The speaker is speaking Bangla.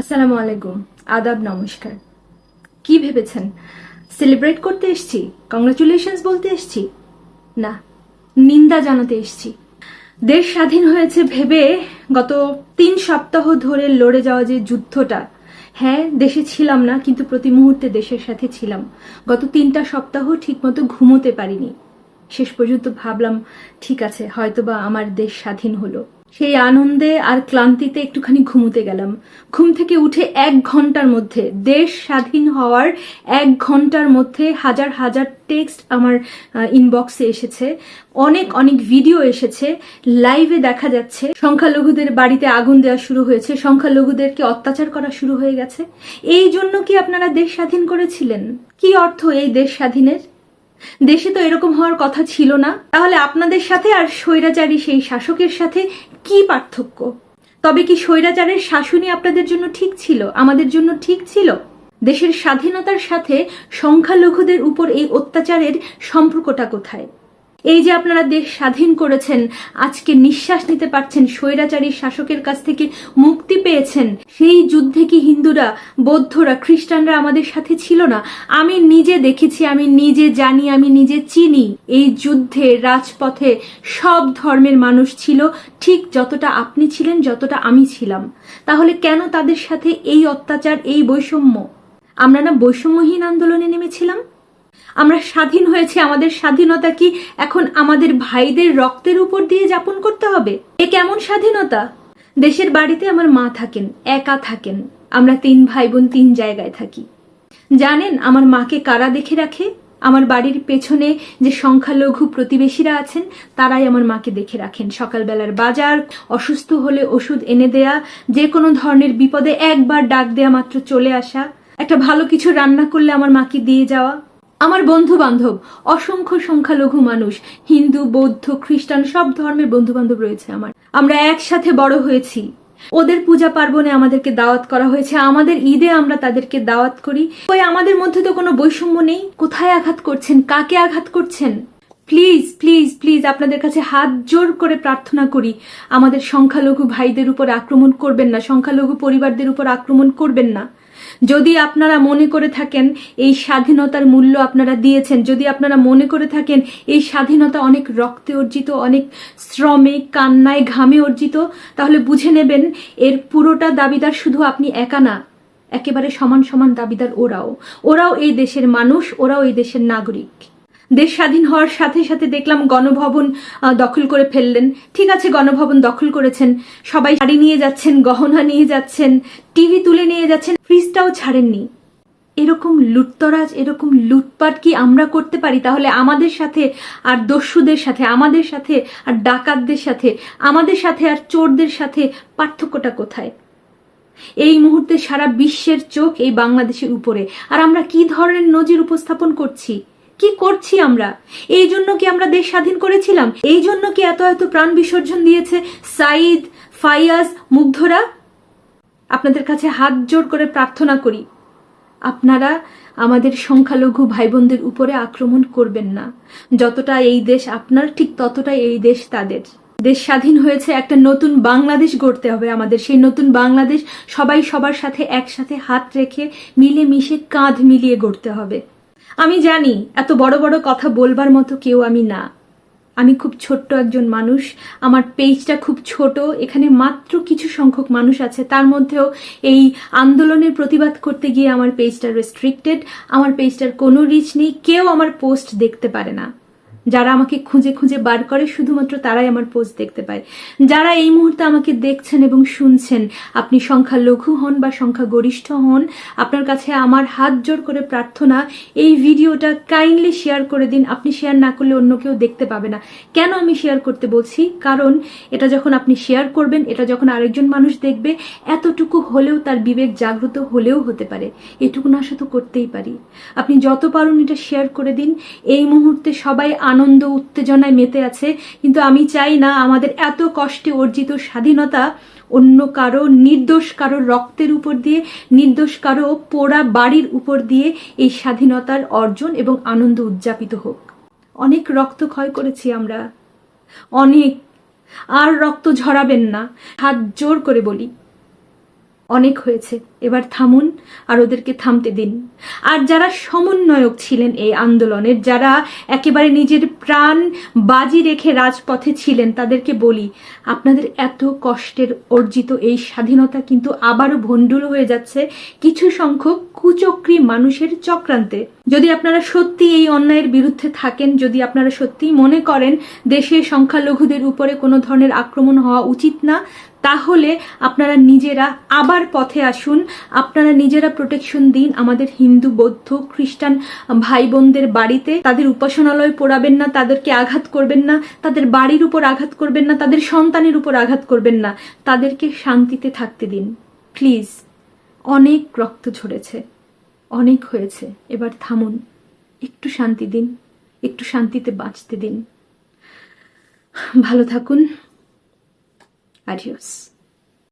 আসসালামু আলাইকুম। আদাব, নমস্কার। কি ভেবেছেন? সেলিব্রেট করতে এসছি? কংগ্রাচুলেশনস বলতে এসছি? না, নিন্দা জানাতে এসছি। দেশ স্বাধীন হয়েছে ভেবে গত তিন সপ্তাহ ধরে লড়ে যাওয়া যে যুদ্ধটা হ্যাঁ দেশে ছিলাম না, কিন্তু প্রতি মুহূর্তে দেশের সাথে ছিলাম। গত তিনটা সপ্তাহ ঠিকমতো ঘুমোতে পারিনি। শেষ পর্যন্ত ভাবলাম, ঠিক আছে, হয়তোবা আমার দেশ স্বাধীন হলো। সেই আনন্দে আর ক্লান্তিতে একটুখানি ঘুমোতে গেলাম। ঘুম থেকে উঠে এক ঘণ্টার মধ্যে, দেশ স্বাধীন হওয়ার এক ঘণ্টার মধ্যে হাজার হাজার টেক্সট আমার ইনবক্সে এসেছে। অনেক অনেক ভিডিও এসেছে। লাইভে দেখা যাচ্ছে। সংখ্যালঘুদের বাড়িতে আগুন দেওয়া শুরু হয়েছে। সংখ্যালঘুদেরকে অত্যাচার করা শুরু হয়ে গেছে। এই জন্য কি আপনারা দেশ স্বাধীন করেছিলেন? কি অর্থ এই দেশ স্বাধীনের? দেশে তো এরকম হওয়ার কথা ছিল না। তাহলে আপনাদের সাথে আর স্বৈরাচারী সেই শাসকের সাথে কি পার্থক্য? তবে কি স্বৈরাচারের শাসনই আপনাদের জন্য ঠিক ছিল? আমাদের জন্য ঠিক ছিল? দেশের স্বাধীনতার সাথে সংখ্যালঘুদের উপর এই অত্যাচারের সম্পর্কটা কোথায়? এই যে আপনারা দেশ স্বাধীন করেছেন, আজকে নিঃশ্বাস নিতে পারছেন, স্বৈরাচারী শাসকের কাছ থেকে মুক্তি পেয়েছেন, সেই যুদ্ধে কি হিন্দুরা, বৌদ্ধরা, খ্রিস্টানরা আমাদের সাথে ছিল না? আমি নিজে দেখেছি, আমি নিজে জানি, আমি নিজে চিনি, এই যুদ্ধে, রাজপথে সব ধর্মের মানুষ ছিল, ঠিক যতটা আপনি ছিলেন, যতটা আমি ছিলাম। তাহলে কেন তাদের সাথে এই অত্যাচার, এই বৈষম্য? আমরা না বৈষম্যহীন আন্দোলনে নেমেছিলাম? আমরা স্বাধীন হয়েছে, আমাদের স্বাধীনতা কি এখন আমাদের ভাইদের রক্তের উপর দিয়ে যাপন করতে হবে? এ কেমন স্বাধীনতা? দেশের বাড়িতে আমার মা থাকেন, একা থাকেন। আমরা তিন ভাই বোন তিন জায়গায় থাকি। জানেন আমার মাকে কারা দেখে রাখে? আমার বাড়ির পেছনে যে সংখ্যালঘু প্রতিবেশীরা আছেন, তারাই আমার মাকে দেখে রাখেন। সকালবেলার বাজার, অসুস্থ হলে ওষুধ এনে দেয়া, যে কোনো ধরনের বিপদে একবার ডাক দেয়া মাত্র চলে আসা, একটা ভালো কিছু রান্না করলে আমার মাকে দিয়ে যাওয়া। আমার বন্ধু বান্ধব অসংখ্য সংখ্যালঘু মানুষ, হিন্দু, বৌদ্ধ, খ্রিস্টান, সব ধর্মের বন্ধু বান্ধব রয়েছে আমার। আমরা একসাথে বড় হয়েছি। ওদের পূজা পার্বণে আমাদেরকে দাওয়াত করা হয়েছে। আমাদের ঈদে আমরা তাদেরকে দাওয়াত করি। ওই আমাদের মধ্যে তো কোনো বৈষম্য নেই? কোথায় আঘাত করছেন? কাকে আঘাত করছেন? প্লিজ প্লিজ প্লিজ আপনাদের কাছে হাত জোর করে প্রার্থনা করি। আমাদের সংখ্যালঘু ভাইদের উপর আক্রমণ করবেন না, সংখ্যালঘু পরিবারদের উপর আক্রমণ করবেন না। যদি আপনারা মনে করে থাকেন এই স্বাধীনতার মূল্য আপনারা দিয়েছেন, যদি আপনারা মনে করে থাকেন এই স্বাধীনতা অনেক রক্তে অর্জিত, অনেক শ্রমে, কান্নায়, ঘামে অর্জিত, তাহলে বুঝে নেবেন এর পুরোটা দাবিদার শুধু আপনি একা না, একেবারে সমান সমান দাবিদার ওরাও। ওরাও এই দেশের মানুষ, ওরাও এই দেশের নাগরিক। দেশ স্বাধীন হওয়ার সাথে সাথে দেখলাম গণভবন দখল করে ফেললেন। ঠিক আছে, গণভবন দখল করেছেন। সবাই শাড়ি নিয়ে যাচ্ছেন, গহনা নিয়ে যাচ্ছেন, টিভি তুলে নিয়ে যাচ্ছেন, ফ্রিজটাও ছাড়েননি। এরকম লুটতরাজ, এরকম লুটপাট কি আমরা করতে পারি? তাহলে আমাদের সাথে আর দস্যুদের সাথে, আমাদের সাথে আর ডাকাতদের সাথে, আমাদের সাথে আর চোরদের সাথে পার্থক্যটা কোথায়? এই মুহূর্তে সারা বিশ্বের চোখ এই বাংলাদেশের উপরে। আর আমরা কি ধরনের নজির উপস্থাপন করছি? কি করছি আমরা? এই জন্য কি আমরা দেশ স্বাধীন করেছিলাম? এই জন্য কি এত এত প্রাণ বিসর্জন দিয়েছে সাইদ, ফাইয়াজ, মুগ্ধরা? আপনাদের কাছে হাত জোর করে প্রার্থনা করি, আপনারা আমাদের সংখ্যালঘু ভাই বোনদের উপরে আক্রমণ করবেন না। যতটা এই দেশ আপনার, ঠিক ততটাই এই দেশ তাদের। দেশ স্বাধীন হয়েছে, একটা নতুন বাংলাদেশ গড়তে হবে আমাদের। সেই নতুন বাংলাদেশ সবাই সবার সাথে একসাথে হাত রেখে মিলে মিশে কাঁধ মিলিয়ে গড়তে হবে। আমি জানি, এত বড় বড় কথা বলবার মতো কেউ আমি না। আমি খুব ছোট্ট একজন মানুষ, আমার পেজটা খুব ছোট, এখানে মাত্র কিছু সংখ্যক মানুষ আছে, তার মধ্যেও এই আন্দোলনের প্রতিবাদ করতে গিয়ে আমার পেজটা রেস্ট্রিক্টেড আমার পেজটার কোনো রিচ নেই, কেউ আমার পোস্ট দেখতে পারে না। যারা আমাকে খুঁজে খুঁজে বার করে, শুধুমাত্র তারাই আমার পোস্ট দেখতে পায়। যারা এই মুহূর্তে আমাকে দেখছেন এবং শুনছেন, আপনি সংখ্যা লঘু হন বা সংখ্যা গরিষ্ঠ হন, আপনার কাছে আমার হাত জোর করে প্রার্থনা, এই ভিডিওটা কাইন্ডলি শেয়ার করে দিন। আপনি শেয়ার না করলে অন্য কেউ দেখতে পাবে না। কেন আমি শেয়ার করতে বলছি? কারণ এটা যখন আপনি শেয়ার করবেন, এটা যখন আরেকজন মানুষ দেখবে, এতটুকু হলেও তার বিবেক জাগ্রত হলেও হতে পারে। এটুকু না তো করতেই পারি। আপনি যত পারুন এটা শেয়ার করে দিন। এই মুহূর্তে সবাই আনন্দ উত্তেজনায় মেতে আছে, কিন্তু আমি চাই না আমাদের এত কষ্টে অর্জিত স্বাধীনতা অন্য কারও নির্দোষ কারও রক্তের উপর দিয়ে, নির্দোষ কারও পোড়া বাড়ির উপর দিয়ে এই স্বাধীনতার অর্জন এবং আনন্দ উদযাপিত হোক। অনেক রক্ত ক্ষয় করেছি আমরা। অনেক। আর রক্ত ঝরাবেন না। হাত জোর করে বলি। অনেক হয়েছে। এবার থামুন আর ওদেরকে থামতে দিন। আর যারা সমন্বয়ক ছিলেন এই আন্দোলনের, যারা একেবারে নিজের প্রাণ বাজি রেখে রাজপথে ছিলেন, তাদেরকে বলি, আপনাদের এত কষ্টের অর্জিত এই স্বাধীনতা কিন্তু আবারও ভণ্ডুল হয়ে যাচ্ছে কিছু সংখ্যক কুচক্রী মানুষের চক্রান্তে। যদি আপনারা সত্যি এই অন্যায়ের বিরুদ্ধে থাকেন, যদি আপনারা সত্যিই মনে করেন দেশের সংখ্যালঘুদের উপরে কোনো ধরনের আক্রমণ হওয়া উচিত না, তাহলে আপনারা নিজেরা আবার পথে আসুন। আপনারা নিজেরা প্রোটেকশন দিন। আমাদের হিন্দু, বৌদ্ধ, খ্রিস্টান ভাই বোনদের বাড়িতে তাদের উপাসনালয় পোড়াবেন না, তাদেরকে আঘাত করবেন না, তাদের বাড়ির উপর আঘাত করবেন না, তাদের সন্তানের উপর আঘাত করবেন না। তাদেরকে শান্তিতে থাকতে দিন। প্লিজ, অনেক রক্ত ঝরেছে। অনেক হয়েছে এবার থামুন। একটু শান্তি দিন একটু শান্তিতে বাঁচতে দিন। ভালো থাকুন। Adiós.